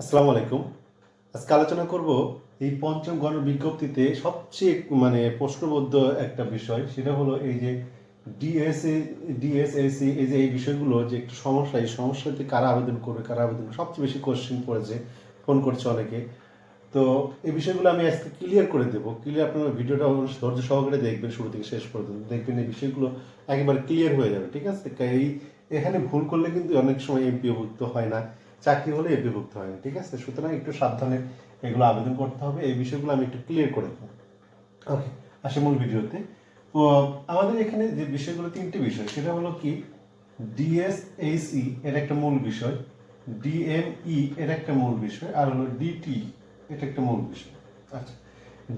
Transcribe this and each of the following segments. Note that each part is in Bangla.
আসসালামু আলাইকুম। আজকে আলোচনা করব এই পঞ্চম গণ বিজ্ঞপ্তিতে সবচেয়ে মানে প্রশ্নবদ্ধ একটা বিষয়, সেটা হলো এই যে ডিএসএ ডিএসএসি এই যে এই বিষয়গুলো, যে একটু সমস্যা, এই সমস্যাতে কারা আবেদন করবে, কারা আবেদন সবচেয়ে বেশি কোশ্চেন পড়েছে, ফোন করছে অনেকে। তো এই বিষয়গুলো আমি আজকে ক্লিয়ার করে দেবো। ক্লিয়ার আপনারা ভিডিওটা ধৈর্য সহকারে দেখবেন, শুরু থেকে শেষ পর্যন্ত। দেখবেন এই বিষয়গুলো একেবারে ক্লিয়ার হয়ে যাবে, ঠিক আছে? এই এখানে ভুল করলে কিন্তু অনেক সময় এমপিও এমপিওভুক্ত হয় না। চাকরি হলে এমপিভুক্ত হয় ঠিক আছে? সুতরাং একটু সাবধানে এগুলো আবেদন করতে হবে। এই বিষয়গুলো আমি একটু ক্লিয়ার করে দেবো। ওকে আসে মূল ভিডিওতে। তো আমাদের এখানে যে বিষয়গুলো তিনটে বিষয়। সেটা হলো কি? ডিএসএসি এর একটা মূল বিষয়। ডিএমই এর একটা মূল বিষয়। আর হলো ডিটি এটা একটা মূল বিষয়। আচ্ছা।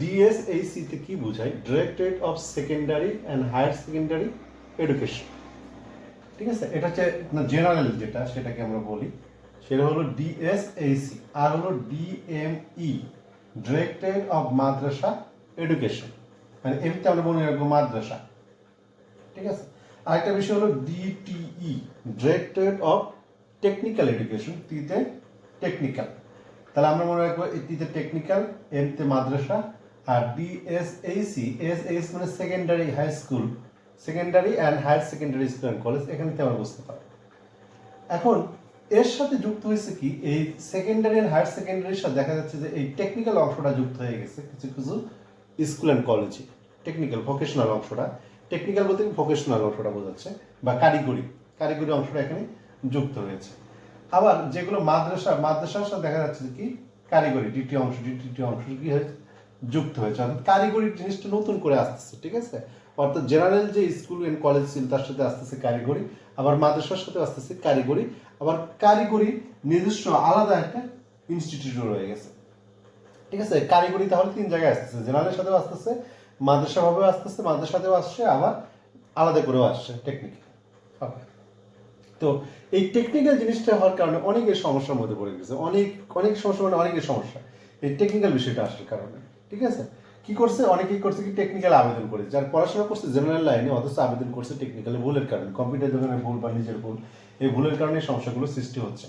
ডিএসএসি তে কি বোঝায়? Directorate of secondary and higher secondary education ঠিক আছে? এটা হচ্ছে জেনারেল যেটা সেটাকে আমরা বলি। সেটা হলো ডিএসএসি আর হলো DME directorate of madrasa education মানে এমনিতে আমরা মনে রাখব মাদ্রাসা। ঠিক আছে? আরেকটা বিষয় হলো DTE directorate of technical education Tite technical তাহলে আমরা মনে রাখব এটিতে টেকনিক্যাল এমতে মাদ্রাসা, আর ডিএসএসি এসএস মানে secondary high school secondary and higher secondary school and college এখানে থেকে আমরা বুঝতে পারব। এখন এর সাথে যুক্ত হয়েছে কি, এই সেকেন্ডারি হায়ার সেকেন্ডারির সাথে দেখা যাচ্ছে যে এই টেকনিক্যাল অংশটা যুক্ত হয়ে গেছে কিছু কিছু স্কুল অ্যান্ড কলেজে টেকনিক্যাল ভোকেশনাল অংশটা। টেকনিক্যাল বলতে ভোকেশনাল অংশটা বোঝাচ্ছে, বা কারিগরি। কারিগরি অংশটা এখানে যুক্ত হয়েছে। আবার যেগুলো মাদ্রাসা, মাদ্রাসার সাথে দেখা যাচ্ছে কি, কারিগরি ডিটি অংশ ডিটি অংশ কি হয়েছে যুক্ত হয়েছে। অর্থাৎ কারিগরি জিনিসটা নতুন করে আসতেছে, ঠিক আছে? অর্থাৎ জেনারেল যে স্কুল এন্ড কলেজ ছিল, তার সাথে আসতেছে কারিগরি, আবার মাদ্রাসার সাথে আসতেছে কারিগরি। আবার কারিগরি নিজস্ব আলাদা একটা ইনস্টিটিউট রয়ে গেছে। ঠিক আছে? কারিগরি তাহলে তিন জায়গায় আসতেছে। জেনারেলের সাথেও আসতেছে মাদ্রাসা ভাবেও আসতেছে মাদ্রাসাতেও আসছে আবার আলাদা করেও আসছে টেকনিক তো এই টেকনিক্যাল জিনিসটা হওয়ার কারণে অনেকের সমস্যার মধ্যে পড়ে গেছে। অনেক অনেক সমস্যা মানে অনেকের সমস্যা। এই টেকনিক্যাল বিষয়টা আসার কারণে। ঠিক আছে? কি করছে? অনেকেই করছে কি টেকনিক্যাল আবেদন করে যার পড়াশোনা করছে জেনারেল লাইনে অথচ আবেদন করছে টেকনিক্যালে ভুলের কারণে। কম্পিউটার দোকানের ভুল বা নিজের ভুল। এই ভুলের কারণে সমস্যাগুলো সৃষ্টি হচ্ছে।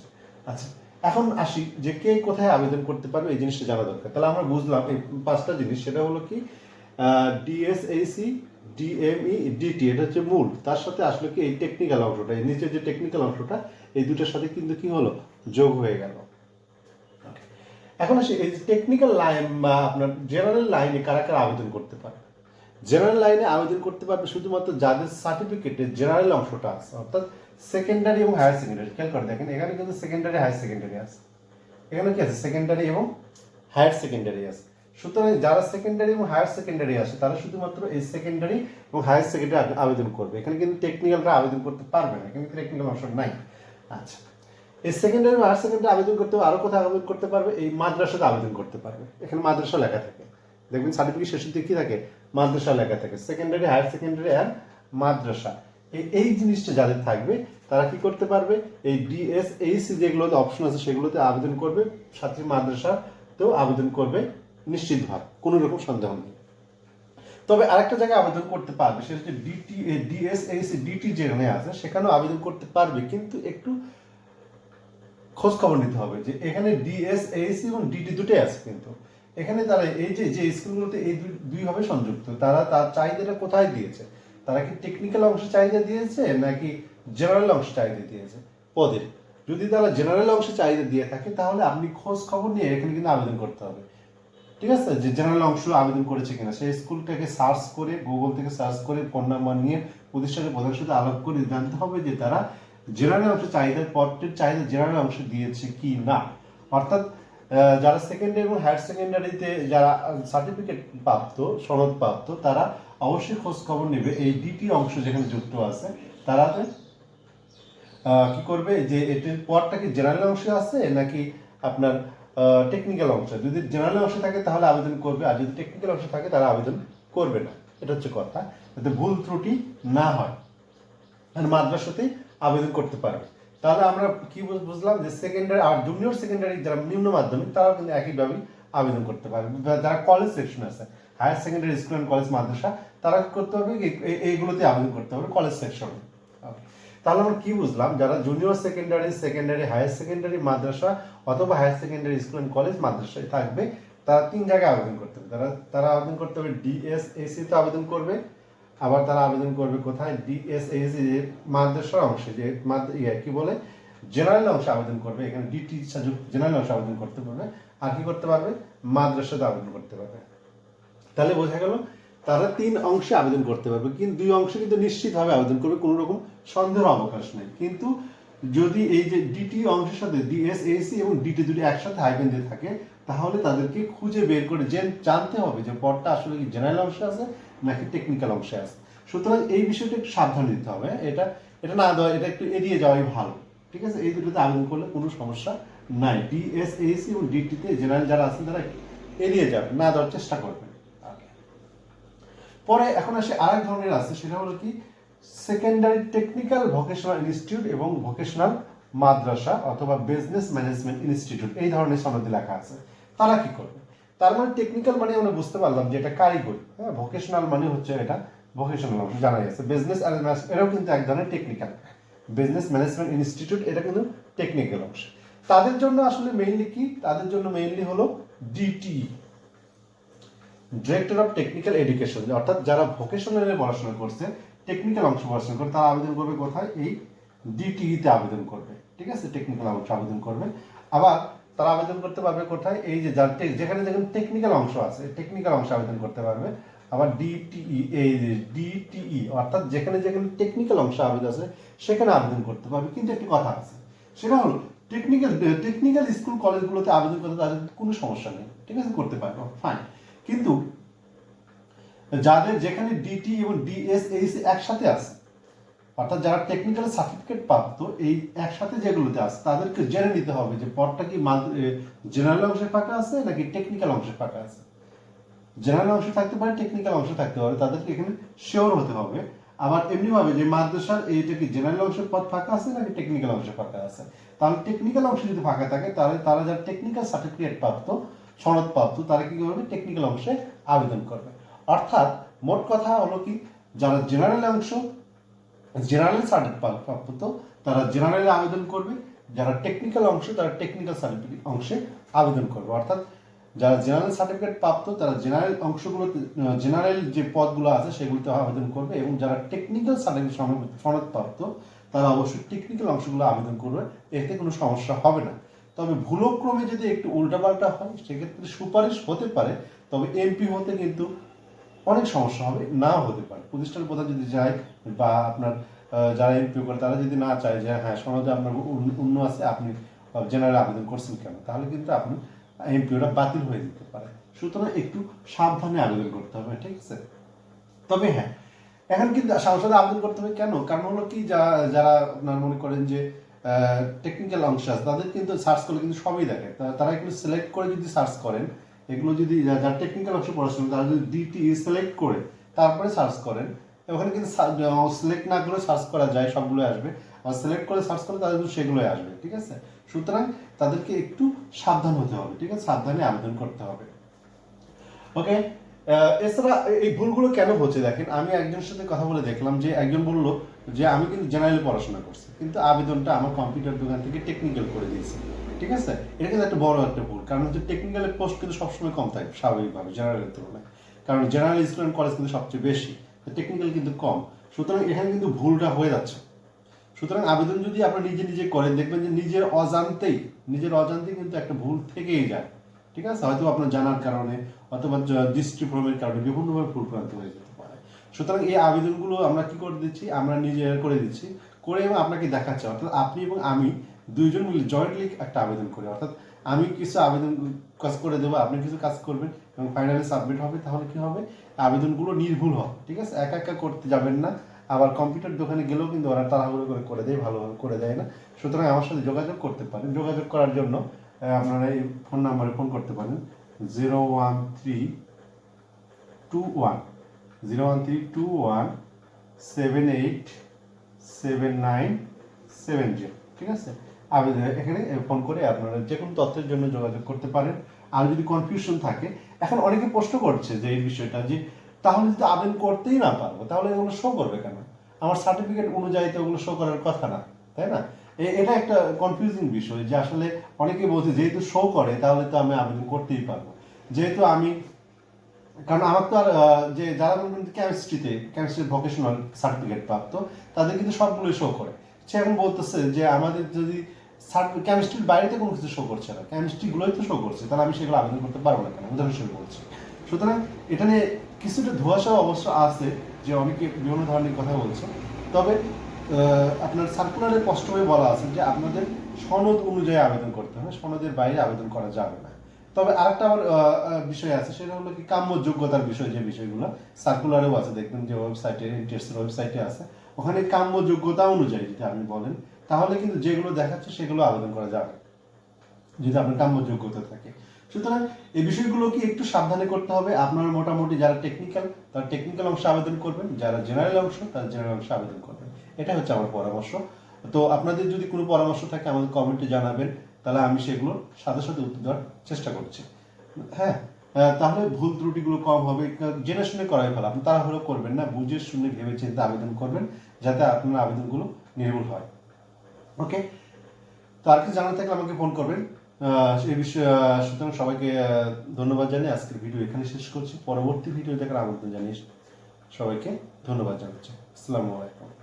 আচ্ছা এখন আসি যে কে কোথায় আবেদন করতে পারবে, এই জিনিসটা জানা দরকার। তাহলে আমরা বুঝলাম এই পাঁচটা জিনিস, সেটা হলো কি ডিএসএসি ডিএমই ডিটি এটা হচ্ছে মূল। তার সাথে আসলে কি এই টেকনিক্যাল অংশটা, এই নিচের যে টেকনিক্যাল অংশটা, এই দুটোর সাথে কিন্তু কি হলো? যোগ হয়ে গেল। এখন আসি, এই টেকনিক্যাল লাইন বা আপনার জেনারেল লাইনে কারা কারা আবেদন করতে পারবে জেনারেল লাইনে আবেদন করতে পারবে শুধুমাত্র যাদের সার্টিফিকেটে জেনারেল অংশটা আছে, অর্থাৎ সেকেন্ডারি এবং হায়ার সেকেন্ডারি খেয়াল করে দেখেন, এখানে কিন্তু সেকেন্ডারি হায়ার সেকেন্ডারি আছে। এখানে কি আছে? সেকেন্ডারি এবং হায়ার সেকেন্ডারি আছে। সুতরাং যারা সেকেন্ডারি এবং হায়ার সেকেন্ডারি আছে তারা শুধুমাত্র এই সেকেন্ডারি এবং হায়ার সেকেন্ডারি আবেদন করবে। এখানে কিন্তু টেকনিক্যালরা আবেদন করতে পারবে না, এখানে টেকনিক্যাল অংশ নাই। আচ্ছা। এই সেকেন্ডারি এবং হায়ার সেকেন্ডারি আবেদন করতে আরও কোথায় আবেদন করতে পারবে? এই মাদ্রাসাতে আবেদন করতে পারবে। এখানে মাদ্রাসা লেখা থাকে। দেখবেন সার্টিফিকেট শেষের দিকে কি থাকে? মাদ্রাসা লেখা থাকে। Secondary higher secondary and madrasa. এই জিনিসটা যাদের থাকবে, তারা কি করতে পারবে? এই ডিএসএইসি যেগুলোতে অপশন আছে, সেগুলোতে আবেদন করবে, সাথে মাদ্রাসাতেও আবেদন করবে নিশ্চিতভাবে, কোনো রকম সন্দেহ নেই। তবে আরেকটা জায়গায় আবেদন করতে পারবে, সেটা হচ্ছে ডিটি ডিএসএইসি ডিটি যেখানে আছে, সেখানেও আবেদন করতে পারবে, কিন্তু একটু খোঁজ খবর নিতে হবে যে এখানে ডিএসএইসি এবং ডিটি দুটোই আছে কিন্তু। এখানে তারা এই যে যে স্কুলগুলোতে এই দুই- দুইভাবে সংযুক্ত, তারা তার চাহিদাটা কোথায় দিয়েছে? তারা কি টেকনিক্যাল অংশে চাহিদা দিয়েছে নাকি জেনারেল অংশে চাহিদা দিয়েছে? পদের যদি তারা জেনারেল অংশে চাহিদা দিয়ে থাকে, তাহলে আপনি খোঁজ খবর নিয়ে এখানে কিন্তু আবেদন করতে হবে। ঠিক আছে? যে জেনারেল অংশ আবেদন করেছে কিনা সেই স্কুলটাকে সার্চ করে গুগল থেকে সার্চ করে ফোন নাম্বার নিয়ে প্রতিষ্ঠানের প্রধান সাথে আলাপ করে জানতে হবে যে তারা জেনারেল অংশ চাহিদার পদটির চাহিদা জেনারেল অংশ দিয়েছে কি না। অর্থাৎ যারা সেকেন্ডারি এবং হায়ার সেকেন্ডারিতে যারা সার্টিফিকেট প্রাপ্ত, সনদ প্রাপ্ত, তারা অবশ্যই খোঁজ খবর নেবে। এই ডিটি অংশ যেখানে যুক্ত আছে, তারা কি করবে? যে এটির পরটা কি জেনারেল অংশে আছে নাকি আপনার টেকনিক্যাল অংশ? যদি জেনারেল অংশে থাকে তাহলে আবেদন করবে, আর যদি টেকনিক্যাল অংশে থাকে তারা আবেদন করবে না। এটা হচ্ছে কথা। যাতে ভুল ত্রুটি না হয়। আর মাদ্রাসাতেই আবেদন করতে পারবে। তাহলে আমরা কি বুঝ- বুঝলাম যে সেকেন্ডারি আর জুনিয়র সেকেন্ডারি যারা নিম্ন মাধ্যমিক, তারাও কিন্তু একইভাবে আবেদন করতে পারবে। যারা কলেজ সেকশন আছে higher secondary school and college madrasa তারা করতে হবে এই- এই- এইগুলোতে আবেদন করতে হবে কলেজ সেকশনে তাহলে আমরা কি বুঝলাম? যারা junior secondary secondary higher secondary madrasa অথবা higher secondary school and college মাদ্রাসায় থাকবে, তারা তিন জায়গায় আবেদন করতে হবে। তারা তারা আবেদন করতে হবে ডিএসএসি তে আবেদন করবে, আবার তারা আবেদন করবে কোথায়? ডিএসএসি যে মাদ্রাসার অংশে, যে ইয়ে কি বলে? জেনারেল অংশে আবেদন করবে। এখানে ডিটি জেনারেল অংশে আবেদন করতে পারবে। আর কি করতে পারবে? মাদ্রাসাতে আবেদন করতে পারবে। তাহলে বোঝা গেল তারা তিন অংশে আবেদন করতে পারবে, কিন্তু দুই অংশে কিন্তু নিশ্চিতভাবে আবেদন করবে, কোনো রকম সন্দেহের অবকাশ নেই। কিন্তু যদি এই যে ডিটি অংশের সাথে ডিএসএসি এবং ডিটি দুটি একসাথে হাইবেন দিয়ে থাকে, তাহলে তাদেরকে খুঁজে বের করে জেন জানতে হবে যে পদটা আসলে কি জেনারেল অংশে আছে নাকি টেকনিক্যাল অংশে আছে। সুতরাং এই বিষয়টা একটু সাবধান দিতে হবে, এটা এটা না দেওয়া, এটা একটু এড়িয়ে যাওয়াই ভালো, ঠিক আছে? এই দুটোতে আবেদন করলে কোনো সমস্যা নাই। ডিএসএসি এবং ডিটিতে জেনারেল যারা আছেন, তারা এড়িয়ে যাবে না দেওয়ার চেষ্টা Okay. পরে এখন আসে আরেক ধরনের আছে, সেটা হলো কি? সেকেন্ডারি টেকনিক্যাল ভোকেশনাল ইনস্টিটিউট এবং ভোকেশনাল মাদ্রাসা অথবা বিজনেস ম্যানেজমেন্ট ইনস্টিটিউট এই ধরনের সনদে লেখা আছে। তারা কি করবে? তার মানে টেকনিক্যাল মানে আমরা বুঝতে পারলাম যে এটা কারিগরি হ্যাঁ? ভোকেশনাল মানে হচ্ছে এটা ভোকেশনাল জানা গেছে বিজনেস এটাও কিন্তু এক ধরনের টেকনিক্যাল বিজনেস ম্যানেজমেন্ট ইনস্টিটিউট এটা কিন্তু টেকনিক্যাল অংশ। তাদের জন্য আসলে মেইনলি কি? তাদের জন্য মেইনলি হলো DTE director of technical education অর্থাৎ যারা ভোকেশনালে পড়াশোনা করছে টেকনিক্যাল অংশ পড়াশোনা করে, তারা আবেদন করবে কোথায়? এই ডিটিইতে আবেদন করবে। ঠিক আছে? টেকনিক্যাল অংশ আবেদন করবে। আবার তারা আবেদন করতে পারবে কোথায়? এই যে যার যেখানে যেখানে টেকনিক্যাল অংশ আছে টেকনিক্যাল অংশ আবেদন করতে পারবে। আবার ডিটিই এই ডিটিই অর্থাৎ যেখানে যেখানে টেকনিক্যাল অংশ আবেদন আছে, সেখানে আবেদন করতে পারবে। কিন্তু একটি কথা আছে, সেটা হলো টেকনিক্যাল টেকনিক্যাল স্কুল কলেজগুলোতে আবেদন করতে তাদের কোনো সমস্যা নেই। ঠিক আছে? করতে পারবে। ফাইন কিন্তু যাদের যেখানে ডিটি এবং ডিএসএইচ একসাথে আছে, অর্থাৎ যারা টেকনিক্যাল সার্টিফিকেট প্রাপ্ত এই একসাথে যেগুলোতে আছে, তাদেরকে জেনে নিতে হবে যে পদটা কি জেনারেল অংশে ফাঁকা আছে নাকি টেকনিক্যাল অংশে ফাঁকা আছে। জেনারেল অংশে থাকতে পারে টেকনিক্যাল অংশে থাকতে পারে, তাদেরকে এখানে শিওর হতে হবে। আবার এমনিভাবে যে মাদ্রাসার এইটা কি জেনারেল অংশের পদ ফাঁকা আছে নাকি টেকনিক্যাল অংশে ফাঁকা আছে? তাহলে টেকনিক্যাল অংশে যদি ফাঁকা থাকে, তাহলে তারা যারা টেকনিক্যাল সার্টিফিকেট প্রাপ্ত সনদ প্রাপ্ত তারা কি করবে? টেকনিক্যাল অংশে আবেদন করবে। অর্থাৎ মোট কথা হলো কি? যারা জেনারেল অংশ জেনারেল সার্টিফিকেট প্রাপ্ত তারা জেনারেলে আবেদন করবে। যারা টেকনিক্যাল অংশ, তারা টেকনিক্যাল সার্টিফিকেট অংশে আবেদন করবে। অর্থাৎ যারা জেনারেল সার্টিফিকেট প্রাপ্ত তারা জেনারেল অংশগুলোতে জেনারেল যে পদগুলো আছে, সেগুলোতে আবেদন করবে এবং যারা টেকনিক্যাল সার্টিফিকেট সনদ প্রাপ্ত তারা অবশ্যই টেকনিক্যাল অংশগুলো আবেদন করবে। এতে কোনো সমস্যা হবে না। তবে ভুলক্রমে যদি একটু উল্টাপাল্টা হয়, সেক্ষেত্রে সুপারিশ হতে পারে, তবে এমপি হতে কিন্তু অনেক সমস্যা হবে না হতে পারে। প্রতিষ্ঠান প্রধান যদি যায় বা আপনার যারা এমপি করে, তারা যদি না চায় যে হ্যাঁ সনদে আপনার উন্ন আছে, আপনি জেনারেল আবেদন করছেন কেন? তাহলে কিন্তু আপনি এমপিওটা বাতিল হয়ে যেতে পারে। সুতরাং একটু সাবধানে আবেদন করতে হবে, ঠিক আছে? তবে হ্যাঁ এখন কিন্তু সংসদে আবেদন করতে হবে কেন? কারণ হলো কি, যা- যারা আপনার মনে করেন যে টেকনিক্যাল অংশ আছে। তাদের কিন্তু সার্চ করলে কিন্তু সবই দেখে। তারা একটু সিলেক্ট করে যদি সার্চ করেন, এগুলো যদি যারা টেকনিক্যাল অংশ পড়াশোনা তারা যদি ডিটি সিলেক্ট করে, তারপরে সার্চ করেন। ওখানে কিন্তু সিলেক্ট না করে সার্চ করা যায় সবগুলো আসবে। আর সিলেক্ট করে সার্চ করলে তাদের কিন্তু সেগুলোই আসবে, ঠিক আছে? সুতরাং তাদেরকে একটু সাবধান হতে হবে, ঠিক আছে? সাবধানে আবেদন করতে হবে। ওকে এছাড়া এই ভুলগুলো কেন হচ্ছে দেখেন, আমি একজনের সাথে কথা বলে দেখলাম যে একজন বলল যে আমি কিন্তু জেনারেলি পড়াশোনা করছি, কিন্তু আবেদনটা আমার কম্পিউটার দোকান থেকে টেকনিক্যাল করে দিয়েছি, ঠিক আছে? এটা কিন্তু একটা বড় একটা ভুল, কারণ হচ্ছে টেকনিক্যালের পোস্ট কিন্তু সবসময় কম থাকে, স্বাভাবিকভাবে জেনারেলের তুলনায়। কারণ জেনারেল স্কুল কলেজ কিন্তু সবচেয়ে বেশি টেকনিক্যাল কিন্তু কম। সুতরাং এখানে কিন্তু ভুলটা হয়ে যাচ্ছে। সুতরাং আবেদন যদি আপনি নিজে নিজে করেন, দেখবেন যে নিজের অজান্তেই নিজের অজান্তেই কিন্তু একটা ভুল থেকেই যায়। ঠিক আছে? হয়তো আপনার জানার কারণে অথবা দৃষ্টিভ্রমের কারণে বিভিন্নভাবে ভুল প্রান্ত হয়ে যেতে পারে। সুতরাং এই আবেদনগুলো আমরা কি করে দিচ্ছি? আমরা নিজে করে দিচ্ছি। করে এবং আপনাকে দেখাচ্ছি। অর্থাৎ আপনি এবং আমি দুইজন মিলে জয়েন্টলি একটা আবেদন করি। অর্থাৎ আমি কিছু আবেদন কাজ করে দেবো, আপনি কিছু কাজ করবেন এবং ফাইনালি সাবমিট হবে, তাহলে কি হবে? আবেদনগুলো নির্ভুল হবে, ঠিক আছে? একা একা করতে যাবেন না। আবার কম্পিউটার দোকানে গেলেও কিন্তু ওরা তাড়াহুড়ো করে করে দেয় ভালোভাবে করে দেয় না। সুতরাং আমার সাথে যোগাযোগ করতে পারেন। যোগাযোগ করার জন্য আপনারা এই ফোন নাম্বারে ফোন করতে পারেন। Zero one three two one zero one three two one seven eight seven nine seven zero ঠিক আছে? আবেদন এখানে ফোন করে আপনারা যে কোনো তথ্যের জন্য যোগাযোগ করতে পারেন। আর যদি কনফিউশন থাকে, এখন অনেকে প্রশ্ন করছে যে এই বিষয়টা যে, তাহলে যদি আবেদন করতেই না পারব, তাহলে এগুলো শো করবে কেন? আমার সার্টিফিকেট অনুযায়ী তো ওগুলো শো করার কথা না, তাই না? এটা একটা কনফিউজিং বিষয় যে আসলে অনেকে বলছে, যেহেতু শো করে, তাহলে তো আমি আবেদন করতেই পারব। যেহেতু আমি, কারণ আমার তো আর যে যারা কেমিস্ট্রিতে কেমিস্ট্রি ভোকেশনাল সার্টিফিকেট প্রাপ্ত, তাদের কিন্তু সবগুলোই শো করে। সে এখন বলতেছে যে, আমাদের যদি কেমিস্ট্রির বাইরেতে কোনো কিছু শো করছে না কেমিস্ট্রিগুলোই তো শো করছে, তাহলে আমি সেগুলো আবেদন করতে পারব না কেন? উদাহরণস্বরূপ বলছি। সুতরাং এটা নিয়ে কিছুটা ধোয়াশা অবশ্য আছে যে অনেকে বিভিন্ন ধরনের কথা বলছে। তবে আপনার সার্কুলারের কষ্টমে বলা আছে যে আপনাদের সনদ অনুযায়ী আবেদন করতে হবে, সনদের বাইরে আবেদন করা যাবে না। তবে আরেকটা বিষয় আছে, সেটা হলো কি কাম্য যোগ্যতার বিষয়, যে বিষয়গুলো সার্কুলারেও আছে, দেখবেন যে ওয়েবসাইটে ইন্টারেস্টের ওয়েবসাইটে আছে, ওখানে কাম্য যোগ্যতা অনুযায়ী যদি আপনি বলেন, তাহলে কিন্তু যেগুলো দেখাচ্ছে সেগুলো আবেদন করা যাবে যদি আপনার কাম্য যোগ্যতা থাকে। সুতরাং এই বিষয়গুলো কি একটু সাবধানে করতে হবে। আপনার মোটামুটি যারা টেকনিক্যাল তারা টেকনিক্যাল অংশে আবেদন করবেন। যারা জেনারেল অংশ, তারা জেনারেল অংশে আবেদন করবেন। এটা হচ্ছে আমার পরামর্শ। তো আপনাদের যদি কোনো পরামর্শ থাকে, আমাদের কমেন্টে জানাবেন। তাহলে আমি সেগুলো সাথে সাথে উত্তর দেওয়ার চেষ্টা করছি। হ্যাঁ তাহলে ভুল ত্রুটিগুলো কম হবে। জেনে শুনে করাই ভালো। আপনি তাড়াহুড়ো করবেন না। বুঝে শুনে ভেবে চিন্তে আবেদন করবেন, যাতে আপনার আবেদনগুলো নির্ভুল হয়। ওকে তো আর কিছু জানার থাকলে আমাকে ফোন করবেন। এই বিষয়ে সুতরাং সবাইকে ধন্যবাদ জানিয়ে আজকের ভিডিও এখানে শেষ করছি। পরবর্তী ভিডিও দেখার আমন্ত্রণ জানিয়ে সবাইকে ধন্যবাদ জানাচ্ছি। আসসালামু আলাইকুম।